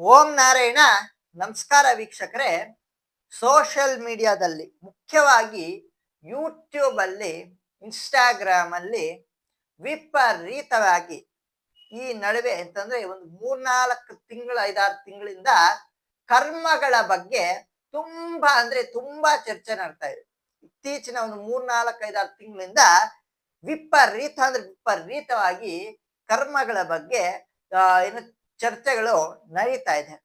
ಓಂ ನಾರಾಯಣ. ನಮಸ್ಕಾರ ವೀಕ್ಷಕರೇ. ಸೋಷಿಯಲ್ ಮೀಡಿಯಾದಲ್ಲಿ ಮುಖ್ಯವಾಗಿ ಯೂಟ್ಯೂಬ್ ಅಲ್ಲಿ ಇನ್ಸ್ಟಾಗ್ರಾಮ್ ಅಲ್ಲಿ ವಿಪರೀತವಾಗಿ ಈ ನಡುವೆ ಅಂತಂದ್ರೆ ಒಂದು ಮೂರ್ನಾಲ್ಕು ತಿಂಗಳು, ಐದಾರು ತಿಂಗಳಿಂದ ಕರ್ಮಗಳ ಬಗ್ಗೆ ತುಂಬಾ ಅಂದ್ರೆ ತುಂಬಾ ಚರ್ಚೆ ನಡ್ತಾ ಇದೆ. ಇತ್ತೀಚಿನ ಒಂದು ಮೂರ್ನಾಲ್ಕು, ಐದಾರು ತಿಂಗಳಿಂದ ವಿಪರೀತ ಅಂದ್ರೆ ವಿಪರೀತವಾಗಿ ಕರ್ಮಗಳ ಬಗ್ಗೆ ಏನು ಚರ್ಚೆಗಳು ನಡೀತಾ ಇದೆ.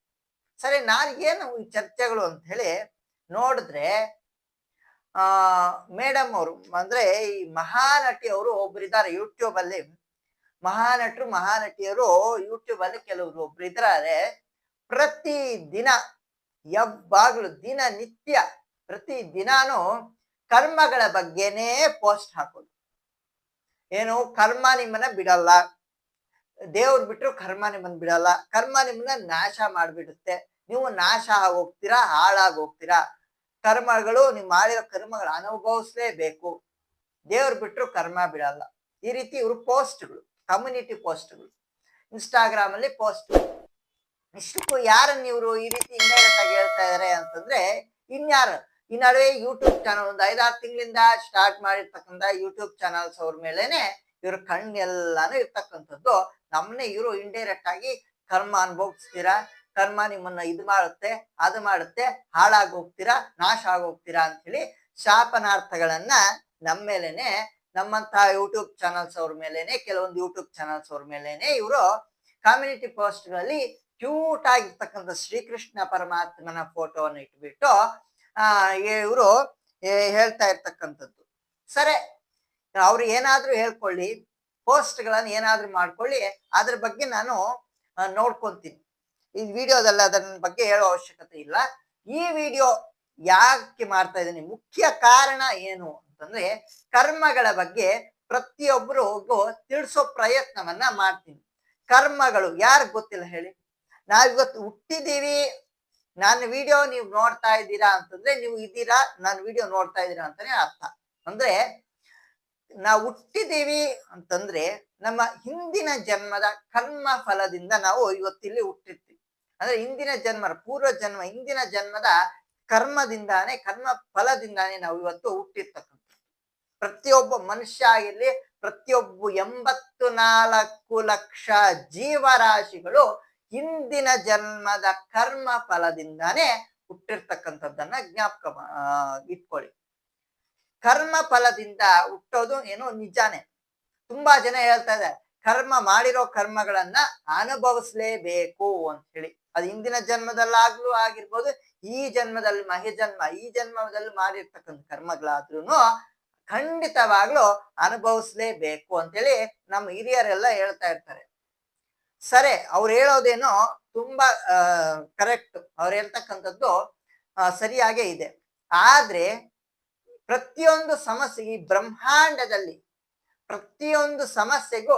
ಸರಿ ಏನು ಈ ಚರ್ಚೆಗಳು ಅಂತ ಹೇಳಿ ನೋಡಿದ್ರೆ, ಆ, ಮೇಡಮ್ ಅವರು, ಅಂದ್ರೆ ಈ ಮಹಾನಟಿ ಅವರು ಒಬ್ಬರಿದ್ದಾರೆ ಯೂಟ್ಯೂಬ್ ಅಲ್ಲಿ. ಮಹಾನಟರು, ಮಹಾನಟಿಯರು ಯೂಟ್ಯೂಬ್ ಅಲ್ಲಿ ಕೆಲವರು ಒಬ್ರು ಇದ್ದಾರೆ. ಪ್ರತಿ ದಿನ ಯಾವಾಗಲೂ ದಿನ ನಿತ್ಯ ಪ್ರತಿ ದಿನಾನು ಕರ್ಮಗಳ ಬಗ್ಗೆನೇ ಪೋಸ್ಟ್ ಹಾಕೋದು. ಏನು, ಕರ್ಮ ನಿಮ್ಮನ್ನ ಬಿಡಲ್ಲ. ದೇವ್ರು ಬಿಟ್ಟರು ಕರ್ಮ ನಿಮ್ಮನ್ನ ಬಿಡಲ್ಲ ಕರ್ಮ ನಿಮ್ಮನ್ನ ನಾಶ ಮಾಡ್ಬಿಡುತ್ತೆ. ನೀವು ನಾಶ ಆಗೋಗ್ತೀರಾ ಹೋಗ್ತೀರಾ ಕರ್ಮಗಳು, ನೀವು ಮಾಡಿರೋ ಕರ್ಮಗಳು ಅನುಭವಿಸ್ಲೇಬೇಕು. ದೇವ್ರು ಬಿಟ್ರು ಕರ್ಮ ಬಿಡಲ್ಲ. ಈ ರೀತಿ ಇವರು ಪೋಸ್ಟ್ಗಳು, ಕಮ್ಯುನಿಟಿ ಪೋಸ್ಟ್ಗಳು. ಇನ್ಸ್ಟಾಗ್ರಾಮ್ ಅಲ್ಲಿ ಪೋಸ್ಟ್. ಇಷ್ಟಕ್ಕೂ ಯಾರನ್ನ ಇವರು ಈ ರೀತಿ ಇಂಡೈರೆಕ್ಟ್ ಆಗಿ ಹೇಳ್ತಾ ಇದಾರೆ ಅಂತಂದ್ರೆ, ಇನ್ಯಾರು? ಈ ನಡುವೆ ಯೂಟ್ಯೂಬ್ ಚಾನಲ್ ಒಂದು ಐದಾರು ತಿಂಗಳಿಂದ ಸ್ಟಾರ್ಟ್ ಮಾಡಿರ್ತಕ್ಕಂಥ ಯೂಟ್ಯೂಬ್ ಚಾನಲ್ಸ್ ಅವ್ರ ಮೇಲೆನೆ ಇವ್ರ ಕಣ್ಣೆಲ್ಲಾನು ಇರ್ತಕ್ಕಂಥದ್ದು. ನಮ್ಮನ್ನೇ ಇವರು ಇಂಡೈರೆಕ್ಟ್ ಆಗಿ ಕರ್ಮ ಅನುಭವಿಸ್ತೀರಾ, ಕರ್ಮ ನಿಮ್ಮನ್ನ ಇದು ಮಾಡುತ್ತೆ, ಅದು ಮಾಡುತ್ತೆ ಹಾಳಾಗಿ ಹೋಗ್ತೀರಾ ನಾಶ ಆಗೋಗ್ತೀರಾ ಅಂತ ಹೇಳಿ ಶಾಪನಾರ್ಥಗಳನ್ನ ನಮ್ಮ ಮೇಲೆನೆ ನಮ್ಮಂತಹ ಯೂಟ್ಯೂಬ್ ಚಾನಲ್ಸ್ ಅವ್ರ ಮೇಲೇನೆ, ಕೆಲವೊಂದು ಯೂಟ್ಯೂಬ್ ಚಾನಲ್ಸ್ ಅವ್ರ ಮೇಲೇನೆ ಇವರು ಕಮ್ಯುನಿಟಿ ಪೋಸ್ಟ್ಗಳಲ್ಲಿ ಕ್ಯೂಟ್ ಆಗಿರ್ತಕ್ಕಂಥ ಶ್ರೀಕೃಷ್ಣ ಪರಮಾತ್ಮನ ಫೋಟೋವನ್ನು ಇಟ್ಬಿಟ್ಟು, ಆ, ಇವರು ಹೇಳ್ತಾ ಇರ್ತಕ್ಕಂಥದ್ದು. ಸರಿ. ಅವ್ರು ಏನಾದ್ರೂ ಹೇಳ್ಕೊಳ್ಳಿ, ಪೋಸ್ಟ್ಗಳನ್ನ ಏನಾದ್ರೂ ಮಾಡ್ಕೊಳ್ಳಿ, ಅದ್ರ ಬಗ್ಗೆ ನಾನು ನೋಡ್ಕೊಂತೀನಿ. ಈ ವಿಡಿಯೋದಲ್ಲಿ ಅದರ ಬಗ್ಗೆ ಹೇಳೋ ಅವಶ್ಯಕತೆ ಇಲ್ಲ. ಈ ವಿಡಿಯೋ ಯಾಕೆ ಮಾಡ್ತಾ ಇದ್ದೀನಿ? ಮುಖ್ಯ ಕಾರಣ ಏನು ಅಂತಂದ್ರೆ, ಕರ್ಮಗಳ ಬಗ್ಗೆ ಪ್ರತಿಯೊಬ್ಬರು ತಿಳಿಸೋ ಪ್ರಯತ್ನವನ್ನ ಮಾಡ್ತೀನಿ. ಕರ್ಮಗಳು ಯಾರು ಗೊತ್ತಿಲ್ಲ ಹೇಳಿ? ನಾವಿವತ್ತು ಹುಟ್ಟಿದೀವಿ ನನ್ನ ವಿಡಿಯೋ ನೀವು ನೋಡ್ತಾ ಇದ್ದೀರಾ ಅಂತಂದ್ರೆ, ನೀವು ಇದ್ದೀರಾ ನನ್ನ ವಿಡಿಯೋ ನೋಡ್ತಾ ಇದ್ದೀರಾ ಅಂತಾನೆ ಅರ್ಥ. ಅಂದ್ರೆ ನಾವು ಹುಟ್ಟಿದೀವಿ ಅಂತಂದ್ರೆ ನಮ್ಮ ಹಿಂದಿನ ಜನ್ಮದ ಕರ್ಮ ಫಲದಿಂದ ನಾವು ಇವತ್ತಿಲ್ಲಿ ಹುಟ್ಟಿರ್ತೀವಿ. ಅಂದ್ರೆ ಹಿಂದಿನ ಜನ್ಮ ಪೂರ್ವ ಜನ್ಮ, ಹಿಂದಿನ ಜನ್ಮದ ಕರ್ಮದಿಂದಾನೇ, ಕರ್ಮ ಫಲದಿಂದಾನೇ ನಾವು ಇವತ್ತು ಹುಟ್ಟಿರ್ತಕ್ಕಂಥ ಪ್ರತಿಯೊಬ್ಬ ಮನುಷ್ಯ ಆಗಿರ್ಲಿ ಪ್ರತಿಯೊಬ್ಬ ಎಂಬತ್ತು ನಾಲ್ಕು ಲಕ್ಷ ಜೀವರಾಶಿಗಳು ಹಿಂದಿನ ಜನ್ಮದ ಕರ್ಮ ಫಲದಿಂದಾನೇ ಹುಟ್ಟಿರ್ತಕ್ಕಂಥದ್ದನ್ನ ಜ್ಞಾಪಕ ಇಟ್ಕೊಳ್ಳಿ. ಕರ್ಮ ಫಲದಿಂದ ಹುಟ್ಟೋದು ಏನೋ ನಿಜಾನೇ. ತುಂಬಾ ಜನ ಹೇಳ್ತಾ ಇದ್ದಾರೆ, ಕರ್ಮ ಮಾಡಿರೋ ಕರ್ಮಗಳನ್ನ ಅನುಭವಿಸ್ಲೇಬೇಕು ಅಂತ ಹೇಳಿ. ಅದು ಹಿಂದಿನ ಜನ್ಮದಲ್ಲಾಗ್ಲೂ ಆಗಿರ್ಬೋದು, ಈ ಜನ್ಮದಲ್ಲಿ ಮಹಿ ಜನ್ಮ, ಈ ಜನ್ಮದಲ್ಲಿ ಮಾಡಿರ್ತಕ್ಕಂಥ ಕರ್ಮಗಳಾದ್ರೂ ಖಂಡಿತವಾಗ್ಲೂ ಅನುಭವಿಸ್ಲೇಬೇಕು ಅಂತೇಳಿ ನಮ್ಮ ಹಿರಿಯರೆಲ್ಲ ಹೇಳ್ತಾ ಇರ್ತಾರೆ. ಸರಿ, ಅವ್ರು ಹೇಳೋದೇನೋ ತುಂಬಾ ಕರೆಕ್ಟ್ ಅವ್ರು ಹೇಳ್ತಕ್ಕಂಥದ್ದು ಸರಿಯಾಗೇ ಇದೆ. ಆದ್ರೆ ಪ್ರತಿಯೊಂದು ಸಮಸ್ಯೆ ಈ ಬ್ರಹ್ಮಾಂಡದಲ್ಲಿ ಪ್ರತಿಯೊಂದು ಸಮಸ್ಯೆಗೂ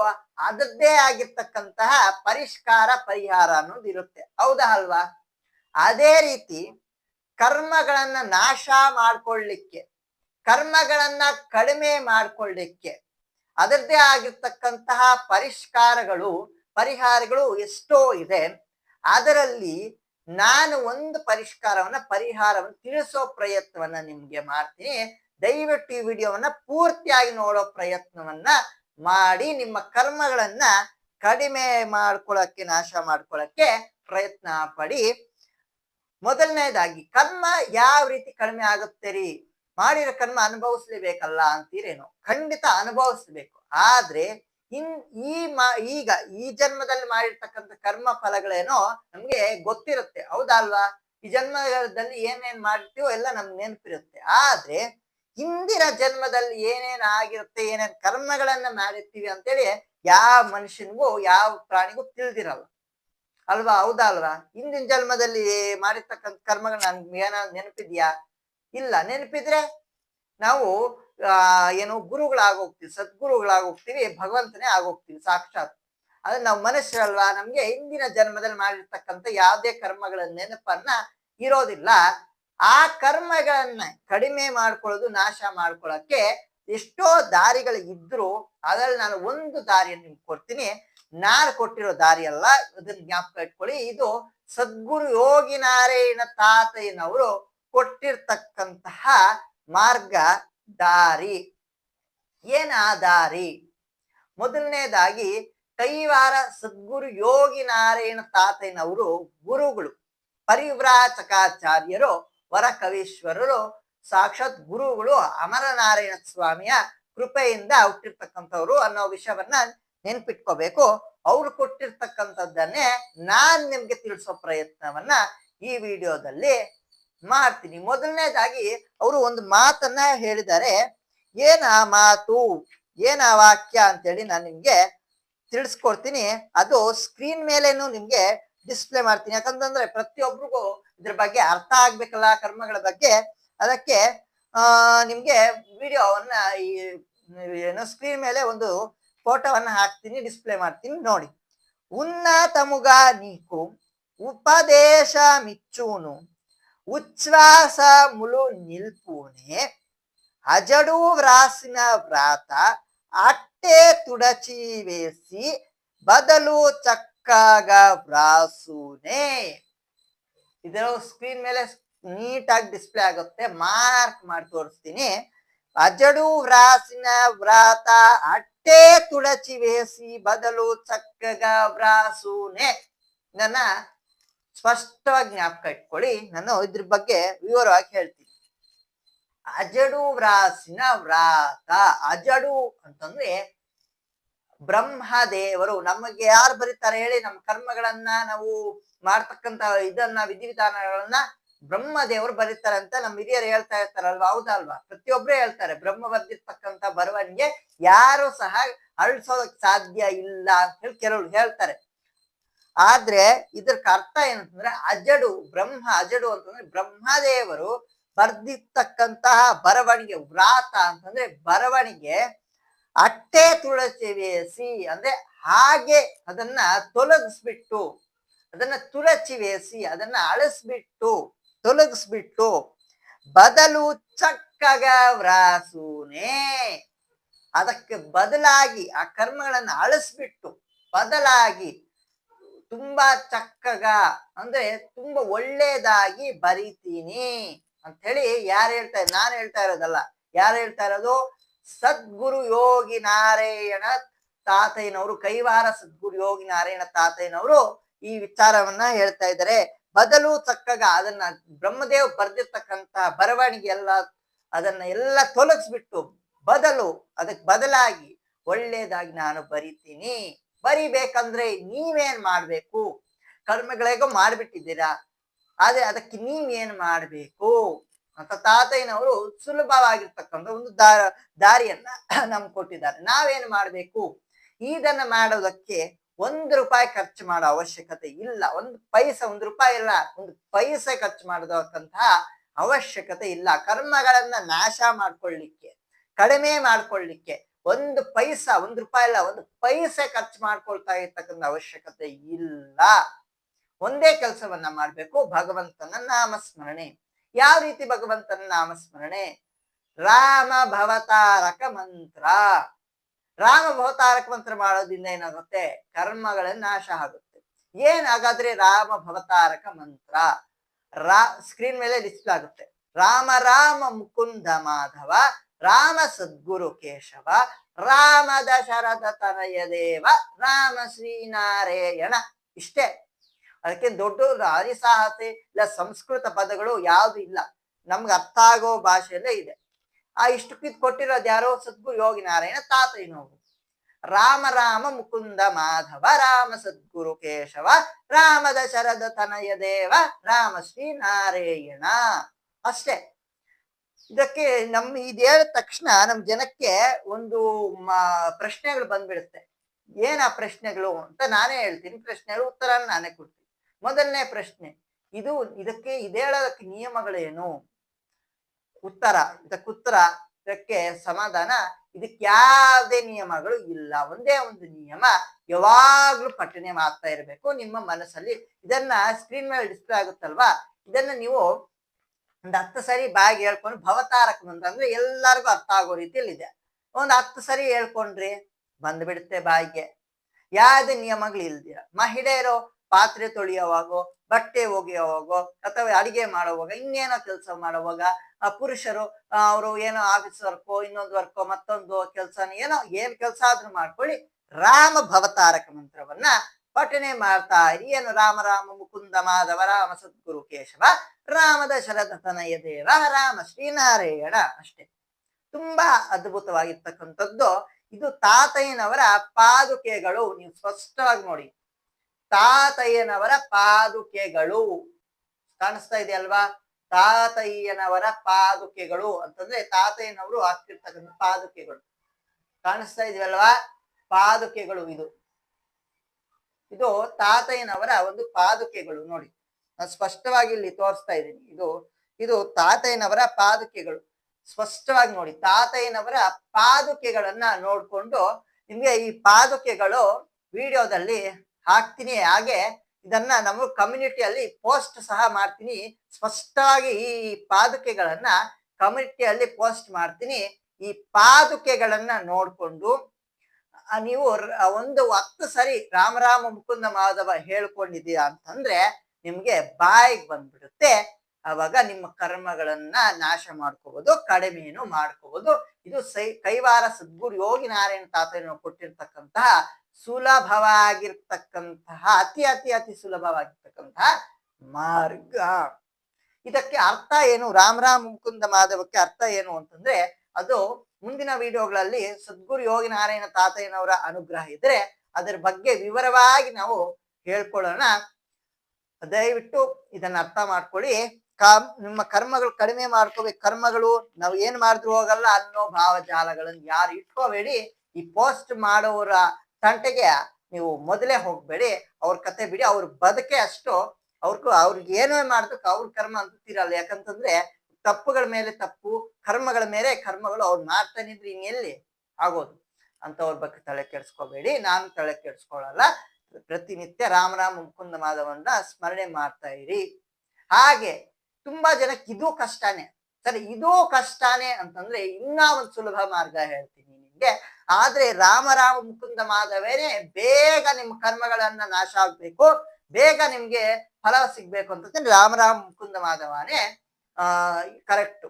ಅದದ್ದೇ ಆಗಿರ್ತಕ್ಕಂತಹ ಪರಿಷ್ಕಾರ ಪರಿಹಾರ ಅನ್ನೋದು ಇರುತ್ತೆ. ಹೌದಾ ಅಲ್ವಾ? ಅದೇ ರೀತಿ ಕರ್ಮಗಳನ್ನ ನಾಶ ಮಾಡ್ಕೊಳ್ಳಿಕ್ಕೆ, ಕರ್ಮಗಳನ್ನ ಕಡಿಮೆ ಮಾಡ್ಕೊಳ್ಳಿಕ್ಕೆ, ಅದರದ್ದೇ ಆಗಿರ್ತಕ್ಕಂತಹ ಪರಿಷ್ಕಾರಗಳು, ಪರಿಹಾರಗಳು ಎಷ್ಟೋ ಇದೆ. ಅದರಲ್ಲಿ ನಾನು ಒಂದು ಪರಿಷ್ಕಾರವನ್ನ, ಪರಿಹಾರವನ್ನು ತಿಳಿಸೋ ಪ್ರಯತ್ನವನ್ನ ನಿಮ್ಗೆ ಮಾಡ್ತೀನಿ. ದಯವಿಟ್ಟು ಈ ವಿಡಿಯೋವನ್ನ ಪೂರ್ತಿಯಾಗಿ ನೋಡೋ ಪ್ರಯತ್ನವನ್ನ ಮಾಡಿ, ನಿಮ್ಮ ಕರ್ಮಗಳನ್ನ ಕಡಿಮೆ ಮಾಡ್ಕೊಳಕ್ಕೆ, ನಾಶ ಮಾಡ್ಕೊಳಕ್ಕೆ ಪ್ರಯತ್ನ ಪಡಿ. ಮೊದಲನೇದಾಗಿ, ಕರ್ಮ ಯಾವ ರೀತಿ ಕಡಿಮೆ ಆಗುತ್ತೆ ರೀ ಮಾಡಿರೋ ಕರ್ಮ ಅನುಭವಿಸ್ಲೇಬೇಕಲ್ಲ ಅಂತೀರೇನು. ಖಂಡಿತ ಅನುಭವಿಸ್ಬೇಕು. ಆದ್ರೆ ಇನ್ ಈ ಮಾ, ಈಗ ಈ ಜನ್ಮದಲ್ಲಿ ಮಾಡಿರ್ತಕ್ಕಂಥ ಕರ್ಮ ಫಲಗಳೇನೋ ನಮ್ಗೆ ಗೊತ್ತಿರುತ್ತೆ. ಹೌದಲ್ವಾ? ಈ ಜನ್ಮದಲ್ಲಿ ಏನೇನ್ ಮಾಡಿರ್ತೀವೋ ಎಲ್ಲ ನಮ್ಗೆ ನೆನಪಿರುತ್ತೆ. ಆದ್ರೆ ಹಿಂದಿನ ಜನ್ಮದಲ್ಲಿ ಏನೇನ್ ಆಗಿರುತ್ತೆ, ಏನೇನ್ ಕರ್ಮಗಳನ್ನ ಮಾಡಿರ್ತೀವಿ ಅಂತೇಳಿ ಯಾವ ಮನುಷ್ಯನಿಗೂ, ಯಾವ ಪ್ರಾಣಿಗೂ ತಿಳಿದಿರಲ್ಲ. ಅಲ್ವಾ? ಹೌದಾ ಅಲ್ವಾ ಹಿಂದಿನ ಜನ್ಮದಲ್ಲಿ ಮಾಡಿರ್ತಕ್ಕಂಥ ಕರ್ಮಗಳು ನನ್ಗೆ ಏನಾದ್ರು ನೆನಪಿದ್ಯಾ? ಇಲ್ಲ. ನೆನಪಿದ್ರೆ ನಾವು ಏನು ಗುರುಗಳಾಗೋಗ್ತೀವಿ, ಸದ್ಗುರುಗಳಾಗೋಗ್ತೀವಿ, ಭಗವಂತನೇ ಆಗೋಗ್ತೀವಿ ಸಾಕ್ಷಾತ್. ಅಂದ್ರೆ ನಾವು ಮನುಷ್ಯರಲ್ವಾ, ನಮ್ಗೆ ಹಿಂದಿನ ಜನ್ಮದಲ್ಲಿ ಮಾಡಿರ್ತಕ್ಕಂಥ ಯಾವುದೇ ಕರ್ಮಗಳ ನೆನಪನ್ನ ಇರೋದಿಲ್ಲ. ಆ ಕರ್ಮಗಳನ್ನ ಕಡಿಮೆ ಮಾಡ್ಕೊಳ್ಳೋದು, ನಾಶ ಮಾಡ್ಕೊಳ್ಳೋಕೆ ಎಷ್ಟೋ ದಾರಿಗಳು ಇದ್ರು ಅದ್ರಲ್ಲಿ ನಾನು ಒಂದು ದಾರಿಯನ್ನು ನಿಮ್ಗೆ ಕೊಡ್ತೀನಿ. ನಾನು ಕೊಟ್ಟಿರೋ ದಾರಿ ಅಲ್ಲ, ಅದನ್ನ ಜ್ಞಾಪಕ ಇಟ್ಕೊಳ್ಳಿ. ಇದು ಸದ್ಗುರು ಯೋಗಿ ನಾರಾಯಣ ತಾತಯ್ಯನವರು ಕೊಟ್ಟಿರ್ತಕ್ಕಂತಹ ಮಾರ್ಗ. ದಾರಿ. ಏನ ದಾರಿ? ಮೊದಲನೇದಾಗಿ ಕೈವಾರ ಸದ್ಗುರು ಯೋಗಿ ನಾರಾಯಣ ತಾತಯ್ಯನವರು ಗುರುಗಳು. ಪರಿವ್ರಾಚಕಾಚಾರ್ಯರು ವರ ಕವೀಶ್ವರರು ಸಾಕ್ಷಾತ್ ಗುರುಗಳು ಅಮರನಾರಾಯಣ ಸ್ವಾಮಿಯ ಕೃಪೆಯಿಂದ ಹುಟ್ಟಿರ್ತಕ್ಕಂಥವ್ರು ಅನ್ನೋ ವಿಷಯವನ್ನ ನೆನ್ಪಿಟ್ಕೋಬೇಕು. ಅವ್ರು ಕೊಟ್ಟಿರ್ತಕ್ಕಂಥದ್ದನ್ನೇ ನಾನ್ ನಿಮ್ಗೆ ತಿಳಿಸೋ ಪ್ರಯತ್ನವನ್ನ ಈ ವಿಡಿಯೋದಲ್ಲಿ ಮಾಡ್ತೀನಿ ಮೊದಲನೇದಾಗಿ ಅವರು ಒಂದು ಮಾತನ್ನ ಹೇಳಿದ್ದಾರೆ. ಏನ ಮಾತು? ಏನ ವಾಕ್ಯ ಅಂತೇಳಿ ನಾನು ನಿಮ್ಗೆ ತಿಳಿಸ್ಕೊಡ್ತೀನಿ. ಅದು ಸ್ಕ್ರೀನ್ ಮೇಲೇನು ನಿಮ್ಗೆ ಡಿಸ್ಪ್ಲೇ ಮಾಡ್ತೀನಿ. ಯಾಕಂತಂದ್ರೆ ಪ್ರತಿಯೊಬ್ಬರಿಗೂ ಇದ್ರ ಬಗ್ಗೆ ಅರ್ಥ ಆಗ್ಬೇಕಲ್ಲ ಕರ್ಮಗಳ ಬಗ್ಗೆ. ಅದಕ್ಕೆ, ಆ, ನಿಮ್ಗೆ ವಿಡಿಯೋವನ್ನ ಈ, ಏನು ಸ್ಕ್ರೀನ್ ಮೇಲೆ ಒಂದು ಫೋಟೋವನ್ನ ಹಾಕ್ತೀನಿ ಡಿಸ್ಪ್ಲೇ ಮಾಡ್ತೀನಿ ನೋಡಿ. ಉನ್ನತಮುಗ ನೀಕು, ಉಪದೇಶ ಮಿಚ್ಚೂನು. ఉచ్ఛ్వాసములు నిల్పునే అజడు వ్రాసిన వ్రాత అట్టే తుడచి వేసి బదలు చక్కగా వ్రాసునే ಇದರ ಸ್ಕ್ರೀನ್ ಮೇಲೆ ನೀಟಾಗಿ ಡಿಸ್ಪ್ಲೇ ಆಗುತ್ತೆ ಮಾರ್ಕ್ ಮಾಡಿ ತೋರಿಸ್ತೀನಿ ಅಜಡು ವ್ರಾಸಿನ ವ್ರಾತ ಅಟ್ಟೆ ತುಳಚಿ ವೇಸಿ ಬದಲು ಚಕ್ಕಗ ವ್ರಾಸುನೆ ನನ್ನ ಸ್ಪಷ್ಟವಾಗಿ ಜ್ಞಾಪಕ ಇಟ್ಕೊಳ್ಳಿ. ನಾನು ಇದ್ರ ಬಗ್ಗೆ ವಿವರವಾಗಿ ಹೇಳ್ತೀನಿ. ಅಜಡು ವ್ರಾಸಿನ ವ್ರಾತ. ಅಜಡು ಅಂತಂದ್ರೆ ಬ್ರಹ್ಮದೇವರು, ನಮಗೆ ಯಾರು ಬರೀತಾರೆ ಹೇಳಿ, ನಮ್ಮ ಕರ್ಮಗಳನ್ನ ನಾವು ಮಾಡ್ತಕ್ಕಂತ ಇದನ್ನ, ವಿಧಿವಿಧಾನಗಳನ್ನ ಬ್ರಹ್ಮದೇವರು ಬರೀತಾರೆ ಅಂತ ನಮ್ಮ ಹಿರಿಯರು ಹೇಳ್ತಾ ಇರ್ತಾರಲ್ವಾ? ಹೌದಲ್ವಾ? ಪ್ರತಿಯೊಬ್ರು ಹೇಳ್ತಾರೆ, ಬ್ರಹ್ಮ ಬರ್ದಿರ್ತಕ್ಕಂತ ಬರವಣಿಗೆ ಯಾರು ಸಹ ಅಳಿಸೋದಕ್ ಸಾಧ್ಯ ಇಲ್ಲ ಅಂತ ಹೇಳಿ ಕೆಲವರು ಹೇಳ್ತಾರೆ. ಆದ್ರೆ ಇದಕ್ಕೆ ಅರ್ಥ ಏನಂತಂದ್ರೆ ಅಜಡು, ಬ್ರಹ್ಮ, ಅಜಡು ಅಂತಂದ್ರೆ ಬ್ರಹ್ಮದೇವರು ಬರ್ದಿರ್ತಕ್ಕಂತಹ ಬರವಣಿಗೆ, ವ್ರಾತ ಅಂತಂದ್ರೆ ಬರವಣಿಗೆ, ಅಟ್ಟೆ ತುಳಸಿ ವೇಸಿ ಅಂದ್ರೆ ಹಾಗೆ ಅದನ್ನ ತೊಲಗಿಸ್ಬಿಟ್ಟು, ಅದನ್ನ ತುಳಚಿವೇಸಿ ಅದನ್ನ ಅಳಿಸ್ಬಿಟ್ಟು, ತೊಲಗಿಸ್ಬಿಟ್ಟು ಬದಲು ಚಕ್ಕಗ ವ್ರಾಸೂನೇ. ಅದಕ್ಕೆ ಬದಲಾಗಿ ಆ ಕರ್ಮಗಳನ್ನ ಅಳಿಸ್ಬಿಟ್ಟು, ಬದಲಾಗಿ ತುಂಬಾ ಚಕ್ಕಗ, ಅಂದ್ರೆ ತುಂಬಾ ಒಳ್ಳೇದಾಗಿ ಬರೀತೀನಿ ಅಂತ ಹೇಳಿ ಯಾರು ಹೇಳ್ತಾ ನಾನು ಹೇಳ್ತಾ ಇರೋದಲ್ಲ. ಯಾರು ಹೇಳ್ತಾ ಇರೋದು? ಸದ್ಗುರು ಯೋಗಿ ನಾರಾಯಣ ತಾತಯ್ಯನವರು, ಕೈವಾರ ಸದ್ಗುರು ಯೋಗಿ ನಾರಾಯಣ ತಾತಯ್ಯನವರು ಈ ವಿಚಾರವನ್ನ ಹೇಳ್ತಾ ಇದ್ದಾರೆ. ಬದಲು ಚಕ್ಕಗ, ಅದನ್ನ ಬ್ರಹ್ಮದೇವ್ ಬರ್ದಿರ್ತಕ್ಕಂತ ಬರವಣಿಗೆ ಎಲ್ಲ ಅದನ್ನ ಎಲ್ಲ ತೊಲಗಿಸ್ಬಿಟ್ಟು ಬದಲು ಅದಕ್ಕೆ ಬದಲಾಗಿ ಒಳ್ಳೇದಾಗಿ ನಾನು ಬರಿತೀನಿ. ಬರಿಬೇಕಂದ್ರೆ ನೀವೇನ್ ಮಾಡ್ಬೇಕು? ಕರ್ಮಗಳಿಗೂ ಮಾಡ್ಬಿಟ್ಟಿದ್ದೀರಾ ಆದ್ರೆ ಅದಕ್ಕೆ ನೀವೇನ್ ಮಾಡ್ಬೇಕು? ಅಂತ ತಾತಯ್ಯನವರು ಸುಲಭವಾಗಿರ್ತಕ್ಕಂಥ ಒಂದು ದಾರ ದಾರಿಯನ್ನ ನಮ್ಗೆ ಕೊಟ್ಟಿದ್ದಾರೆ. ನಾವೇನ್ ಮಾಡ್ಬೇಕು? ಇದನ್ನ ಮಾಡೋದಕ್ಕೆ ಒಂದು ರೂಪಾಯಿ ಖರ್ಚು ಮಾಡೋ ಅವಶ್ಯಕತೆ ಇಲ್ಲ. ಒಂದು ಪೈಸ, ಒಂದು ರೂಪಾಯಿ ಇಲ್ಲ ಒಂದು ಪೈಸೆ ಖರ್ಚು ಮಾಡತಕ್ಕಂತಹ ಅವಶ್ಯಕತೆ ಇಲ್ಲ. ಕರ್ಮಗಳನ್ನ ನಾಶ ಮಾಡ್ಕೊಳ್ಳಿಕ್ಕೆ, ಕಡಿಮೆ ಮಾಡ್ಕೊಳ್ಳಿಕ್ಕೆ ಒಂದು ಪೈಸ, ಒಂದು ರೂಪಾಯಿ ಇಲ್ಲ ಒಂದು ಪೈಸೆ ಖರ್ಚು ಮಾಡ್ಕೊಳ್ತಾ ಇರ್ತಕ್ಕಂಥ ಅವಶ್ಯಕತೆ ಇಲ್ಲ. ಒಂದೇ ಕೆಲಸವನ್ನ ಮಾಡ್ಬೇಕು, ಭಗವಂತನ ನಾಮಸ್ಮರಣೆ. ಯಾವ ರೀತಿ ಭಗವಂತನ ನಾಮಸ್ಮರಣೆ? ರಾಮ ಭವತಾರಕ ಮಂತ್ರ. ರಾಮ ಭವತಾರಕ ಮಂತ್ರ ಮಾಡೋದ್ರಿಂದ ಏನಾಗುತ್ತೆ? ಕರ್ಮಗಳ ನಾಶ ಆಗುತ್ತೆ. ಏನ್ ಹಾಗಾದ್ರೆ ರಾಮ ಭವತಾರಕ ಮಂತ್ರ? ರಾ ಸ್ಕ್ರೀನ್ ಮೇಲೆ ಡಿಸ್ಪ್ಲೇ ಆಗುತ್ತೆ. ರಾಮ ರಾಮ ಮುಕುಂದ ಮಾಧವ. ರಾಮ ಸದ್ಗುರು ಕೇಶವ ರಾಮ ದಶರಥ ತನಯ ದೇವ, ರಾಮ ಶ್ರೀನಾರಾಯಣ ಇಷ್ಟೇ. ಅದಕ್ಕೆ ದೊಡ್ಡ ಹರಿಸಾಹಸೆ ಇಲ್ಲ, ಸಂಸ್ಕೃತ ಪದಗಳು ಯಾವುದು ಇಲ್ಲ. ನಮ್ಗೆ ಅರ್ಥ ಆಗೋ ಭಾಷೆಯಲ್ಲೇ ಇದೆ. ಆ ಇಷ್ಟು ಕಿದ್ ಕೊಟ್ಟಿರೋದು ಯಾರೋ ಸದ್ಗುರು ಯೋಗಿ ನಾರಾಯಣ ತಾತಯ್ಯನವರು. ರಾಮ ರಾಮ ಮುಕುಂದ ಮಾಧವ, ರಾಮ ಸದ್ಗುರು ಕೇಶವ ರಾಮ ದಶರಥ ತನಯ ದೇವ, ರಾಮ ಶ್ರೀ ನಾರಾಯಣ ಅಷ್ಟೇ. ಇದಕ್ಕೆ ನಮ್ಮ ಇದೇಳಿದ ತಕ್ಷಣ ನಮ್ಮ ಜನಕ್ಕೆ ಒಂದು ಪ್ರಶ್ನೆಗಳು ಬಂದ್ಬಿಡುತ್ತೆ. ಏನ್ ಆ ಪ್ರಶ್ನೆಗಳು ಅಂತ ನಾನೇ ಹೇಳ್ತೀನಿ. ಪ್ರಶ್ನೆಗಳು ಉತ್ತರ ನಾನೇ ಕೊಡ್ತೀನಿ. ಮೊದಲನೇ ಪ್ರಶ್ನೆ, ಇದು ಇದಕ್ಕೆ ಇದೇಳೋದಕ್ಕೆ ನಿಯಮಗಳೇನು? ಉತ್ತರ, ಇದಕ್ಕೆ ಉತ್ತರ, ಇದಕ್ಕೆ ಸಮಾಧಾನ, ಇದಕ್ಕೆ ಯಾವುದೇ ನಿಯಮಗಳು ಇಲ್ಲ. ಒಂದೇ ಒಂದು ನಿಯಮ, ಯಾವಾಗ್ಲೂ ಪಠನೆ ಮಾಡ್ತಾ ಇರಬೇಕು. ನಿಮ್ಮ ಮನಸ್ಸಲ್ಲಿ ಇದನ್ನ ಸ್ಕ್ರೀನ್ ಮೇಲೆ ಡಿಸ್ಪ್ಲೇ ಆಗುತ್ತಲ್ವಾ? ಇದನ್ನ ನೀವು ಒಂದು ಹತ್ತು ಸರಿ ಬಾಗಿ ಹೇಳ್ಕೊಂಡು ಭವತಾರಕ ಮಂತ್ರ ಅಂದ್ರೆ ಎಲ್ಲರಿಗೂ ಅರ್ಥ ಆಗೋ ರೀತಿಯಲ್ಲಿ ಇದೆ ಒಂದು ಹತ್ತು ಸರಿ ಹೇಳ್ಕೊಂಡ್ರಿ, ಬಂದ್ಬಿಡುತ್ತೆ ಬಾಯಿಗೆ. ಯಾವುದೇ ನಿಯಮಗಳು ಇಲ್ದಿರ. ಮಹಿಳೆಯರು ಪಾತ್ರೆ ತೊಳೆಯುವಾಗೋ ಬಟ್ಟೆ ಒಗೆಯುವಾಗೋ ಅಥವಾ ಅಡಿಗೆ ಮಾಡುವಾಗ, ಇನ್ನೇನೋ ಕೆಲಸ ಮಾಡುವಾಗ, ಆ ಪುರುಷರು ಅವರು ಏನೋ ಆಫೀಸ್ ವರ್ಕೋ ಇನ್ನೊಂದು ವರ್ಕೋ ಮತ್ತೊಂದು ಕೆಲಸ ಏನೋ, ಏನ್ ಕೆಲಸ ಆದ್ರೂ ಮಾಡ್ಕೊಳ್ಳಿ. ರಾಮ ಭವತಾರಕ ಮಂತ್ರವನ್ನ ಪಠನೆ ಮಾಡ್ತಾ ಇರಿ. ಏನು ರಾಮ ರಾಮ ಮುಕುಂದ ಮಾಧವ ರಾಮ ಸದ್ಗುರು ಕೇಶವ ರಾಮ ದಶರಥ ತನಯ ದೇವ, ರಾಮ ಶ್ರೀನಾರಾಯಣ ಅಷ್ಟೇ. ತುಂಬಾ ಅದ್ಭುತವಾಗಿರ್ತಕ್ಕಂಥದ್ದು. ಇದು ತಾತಯ್ಯನವರ ಪಾದುಕೆಗಳು. ನೀವು ಸ್ಪಷ್ಟವಾಗಿ ನೋಡಿ. ತಾತಯ್ಯನವರ ಪಾದುಕೆಗಳು. ಕಾಣಿಸ್ತಾ ಇದೆ ಅಲ್ವಾ? ತಾತಯ್ಯನವರ ಪಾದುಕೆಗಳು ಅಂತಂದ್ರೆ ತಾತಯ್ಯನವರು ಹಾಕ್ತಿರ್ತಕ್ಕಂಥ ಪಾದುಕೆಗಳು. ಕಾಣಿಸ್ತಾ ಇದೆಯಲ್ವಾ? ಪಾದುಕೆಗಳು ಇದು. ಇದು ತಾತಯ್ಯನವರ ಒಂದು ಪಾದುಕೆಗಳು ನೋಡಿ. ನಾನು ಸ್ಪಷ್ಟವಾಗಿ ಇಲ್ಲಿ ತೋರಿಸ್ತಾ ಇದ್ದೀನಿ. ಇದು ಇದು ತಾತಯ್ಯನವರ ಪಾದುಕೆಗಳು. ಸ್ಪಷ್ಟವಾಗಿ ನೋಡಿ, ತಾತಯ್ಯನವರ ಪಾದುಕೆಗಳನ್ನ ನೋಡ್ಕೊಂಡು ನಿಮ್ಗೆ ಈ ಪಾದುಕೆಗಳು ವಿಡಿಯೋದಲ್ಲಿ ಹಾಕ್ತೀನಿ. ಹಾಗೆ ಇದನ್ನ ನಮ್ಮ ಕಮ್ಯುನಿಟಿಯಲ್ಲಿ ಪೋಸ್ಟ್ ಸಹ ಮಾಡ್ತೀನಿ. ಸ್ಪಷ್ಟವಾಗಿ ಈ ಪಾದುಕೆಗಳನ್ನ ಕಮ್ಯುನಿಟಿಯಲ್ಲಿ ಪೋಸ್ಟ್ ಮಾಡ್ತೀನಿ. ಈ ಪಾದುಕೆಗಳನ್ನ ನೋಡ್ಕೊಂಡು ನೀವು ಒಂದು ಹತ್ತು ಸರಿ ರಾಮರಾಮ ಮುಕುಂದ ಮಾಧವ ಹೇಳ್ಕೊಂಡಿದ್ದೀರಾ ಅಂತಂದ್ರೆ ನಿಮ್ಗೆ ಬಾಯಿಗೆ ಬಂದ್ಬಿಡುತ್ತೆ. ಅವಾಗ ನಿಮ್ಮ ಕರ್ಮಗಳನ್ನ ನಾಶ ಮಾಡ್ಕೋಬಹುದು ಕಡಿಮೆಯನ್ನು ಮಾಡ್ಕೋಬಹುದು ಇದು ಸೈ, ಕೈವಾರ ಸದ್ಗುರು ಯೋಗಿ ನಾರಾಯಣ ತಾತನ ಕೊಟ್ಟಿರ್ತಕ್ಕಂತಹ ಸುಲಭವಾಗಿರ್ತಕ್ಕಂತಹ, ಅತಿ ಅತಿ ಅತಿ ಸುಲಭವಾಗಿರ್ತಕ್ಕಂತಹ ಮಾರ್ಗ. ಇದಕ್ಕೆ ಅರ್ಥ ಏನು? ರಾಮರಾಮ ರಾಮ ಮುಕುಂದ ಮಾಧವಕ್ಕೆ ಅರ್ಥ ಏನು ಅಂತಂದ್ರೆ ಅದು ಮುಂದಿನ ವಿಡಿಯೋಗಳಲ್ಲಿ ಸದ್ಗುರು ಯೋಗಿ ನಾರಾಯಣ ತಾತಯ್ಯನವರ ಅನುಗ್ರಹ ಇದ್ರೆ ಅದರ ಬಗ್ಗೆ ವಿವರವಾಗಿ ನಾವು ಹೇಳ್ಕೊಳ್ಳೋಣ. ದಯವಿಟ್ಟು ಇದನ್ನ ಅರ್ಥ ಮಾಡ್ಕೊಳ್ಳಿ. ಕಾ- ನಿಮ್ಮ ಕರ್ಮಗಳು ಕಡಿಮೆ ಮಾಡ್ಕೋಬೇಕು. ಕರ್ಮಗಳು ನಾವು ಏನ್ ಮಾಡಿದ್ರು ಹೋಗಲ್ಲ ಅನ್ನೋ ಭಾವಜಾಲಗಳನ್ನು ಯಾರು ಇಟ್ಕೋಬೇಡಿ. ಈ ಪೋಸ್ಟ್ ಮಾಡೋರ ತಂಟೆಗೆ ನೀವು ಮೊದಲೇ ಹೋಗ್ಬೇಡಿ. ಅವ್ರ ಕತೆ ಬಿಡಿ. ಅವ್ರ ಬದುಕೆ ಅಷ್ಟು. ಅವ್ರಿಗೂ ಅವ್ರಿಗೆ ಏನೇ ಮಾಡ್ಬೇಕು ಅವ್ರ ಕರ್ಮ ಅಂತ ತೀರಲ್ಲ ಯಾಕಂತಂದ್ರೆ ತಪ್ಪುಗಳ ಮೇಲೆ ತಪ್ಪು, ಕರ್ಮಗಳ ಮೇಲೆ ಕರ್ಮಗಳು ಅವ್ರು ಮಾಡ್ತಾನಿದ್ರೆ ಇನ್ನೆಲ್ಲಿ ಆಗೋದು? ಅಂತವ್ರ ಬಗ್ಗೆ ತಲೆ ಕೆಡ್ಸ್ಕೋಬೇಡಿ. ನಾನು ತಲೆ ಕೆಡ್ಸ್ಕೊಳಲ್ಲ. ಪ್ರತಿನಿತ್ಯ ರಾಮರಾಮ ಮುಕುಂದ ಮಾಧವನ್ನ ಸ್ಮರಣೆ ಮಾಡ್ತಾ ಇರಿ. ಹಾಗೆ ತುಂಬಾ ಜನಕ್ಕೆ ಇದು ಕಷ್ಟನೇ. ಸರಿ, ಇದು ಕಷ್ಟನೇ ಅಂತಂದ್ರೆ ಇನ್ನ ಒಂದು ಸುಲಭ ಮಾರ್ಗ ಹೇಳ್ತೀನಿ ನಿಮ್ಗೆ. ಆದ್ರೆ ರಾಮ ರಾಮ ಮುಕುಂದ ಮಾಧವೇನೆ ಬೇಗ ನಿಮ್ಮ ಕರ್ಮಗಳನ್ನ ನಾಶ ಆಗ್ಬೇಕು. ಬೇಗ ನಿಮ್ಗೆ ಫಲ ಸಿಗ್ಬೇಕು ಅಂತಂದ್ರೆ ರಾಮ ರಾಮ ಮುಕುಂದ ಮಾಧವನೇ ಆ ಕರೆಕ್ಟು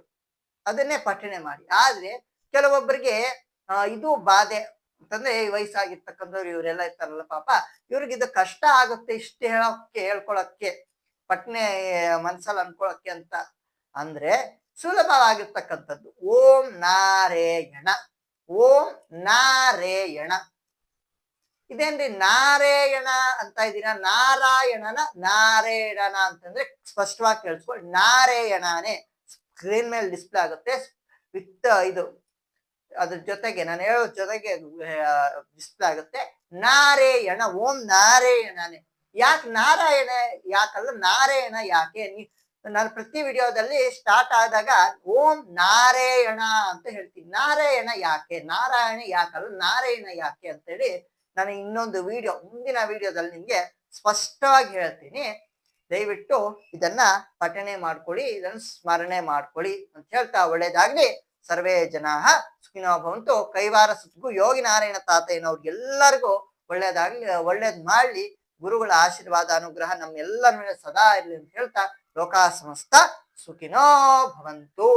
ಅದನ್ನೇ ಪಠಣೆ ಮಾಡಿ. ಆದ್ರೆ ಕೆಲವೊಬ್ಬರಿಗೆ ಇದು ಬಾಧೆ ಅಂತಂದ್ರೆ ಈ ವಯಸ್ಸಾಗಿರ್ತಕ್ಕಂಥವ್ರು ಇವರೆಲ್ಲ ಇರ್ತಾರಲ್ಲ ಪಾಪ, ಇವ್ರಿಗೆ ಇದು ಕಷ್ಟ ಆಗುತ್ತೆ ಇಷ್ಟು ಹೇಳೋಕ್ಕೆ ಹೇಳ್ಕೊಳಕ್ಕೆ ಪಟ್ನೆ ಮನ್ಸಲ್ಲಿ ಅನ್ಕೊಳಕ್ಕೆ ಅಂತ ಅಂದ್ರೆ ಸುಲಭವಾಗಿರ್ತಕ್ಕಂಥದ್ದು. ಓಂ ನಾರೇಯಣ. ಓಂ ನಾರೇಯಣ. ಇದೇನ್ರಿ ನಾರಾಯಣ ಅಂತ ಇದೀನ ನಾರಾಯಣನ ನಾರಾಯಣನ ಅಂತಂದ್ರೆ ಸ್ಪಷ್ಟವಾಗಿ ಕೇಳಿಸ್ಕೊಳ್ಳಿ ನಾರಾಯಣನೇ ಸ್ಕ್ರೀನ್ ಮೇಲೆ ಡಿಸ್ಪ್ಲೇ ಆಗುತ್ತೆ. ವಿತ್ ಇದು, ಅದ್ರ ಜೊತೆಗೆ ನಾನು ಹೇಳೋ ಜೊತೆಗೆ ಡಿಸ್ಪ್ಲೇ ಆಗುತ್ತೆ. ನಾರಾಯಣ, ಓಂ ನಾರಾಯಣನೇ. ಯಾಕೆ ನಾರಾಯಣ? ಯಾಕಲ್ಲ ನಾರಾಯಣ ಯಾಕೆ? ನಾನು ಪ್ರತಿ ವಿಡಿಯೋದಲ್ಲಿ ಸ್ಟಾರ್ಟ್ ಆದಾಗ ಓಂ ನಾರಾಯಣ ಅಂತ ಹೇಳ್ತೀನಿ. ನಾರಾಯಣ ಯಾಕೆ? ನಾರಾಯಣ ಯಾಕಲ್ಲ ನಾರಾಯಣ ಯಾಕೆ ಅಂತೇಳಿ ನಾನು ಇನ್ನೊಂದು ವಿಡಿಯೋ ಮುಂದಿನ ವಿಡಿಯೋದಲ್ಲಿ ನಿಮಗೆ ಸ್ಪಷ್ಟವಾಗಿ ಹೇಳ್ತೀನಿ. ದಯವಿಟ್ಟು ಇದನ್ನ ಪಠಣೆ ಮಾಡ್ಕೊಳ್ಳಿ, ಇದನ್ನು ಸ್ಮರಣೆ ಮಾಡ್ಕೊಳ್ಳಿ ಅಂತ ಹೇಳ್ತಾ ಒಳ್ಳೇದಾಗ್ಲಿ ಸರ್ವೇ ಜನಾ ಸುಖಿನೋ ಭವಂತು. ಕೈವಾರ ಸುತ್ತಿಗೂ ಯೋಗಿ ನಾರಾಯಣ ತಾತಯ್ಯನವ್ರಿಗೆಲ್ಲರಿಗೂ ಒಳ್ಳೇದಾಗ್ಲಿ ಒಳ್ಳೇದ್ ಮಾಡ್ಲಿ. ಗುರುಗಳ ಆಶೀರ್ವಾದ, ಅನುಗ್ರಹ ನಮ್ಮೆಲ್ಲರ ಮೇಲೆ ಸದಾ ಇರಲಿ ಅಂತ ಹೇಳ್ತಾ ಲೋಕಾ ಸಮಸ್ತ ಸುಖಿನೋ ಭವಂತು.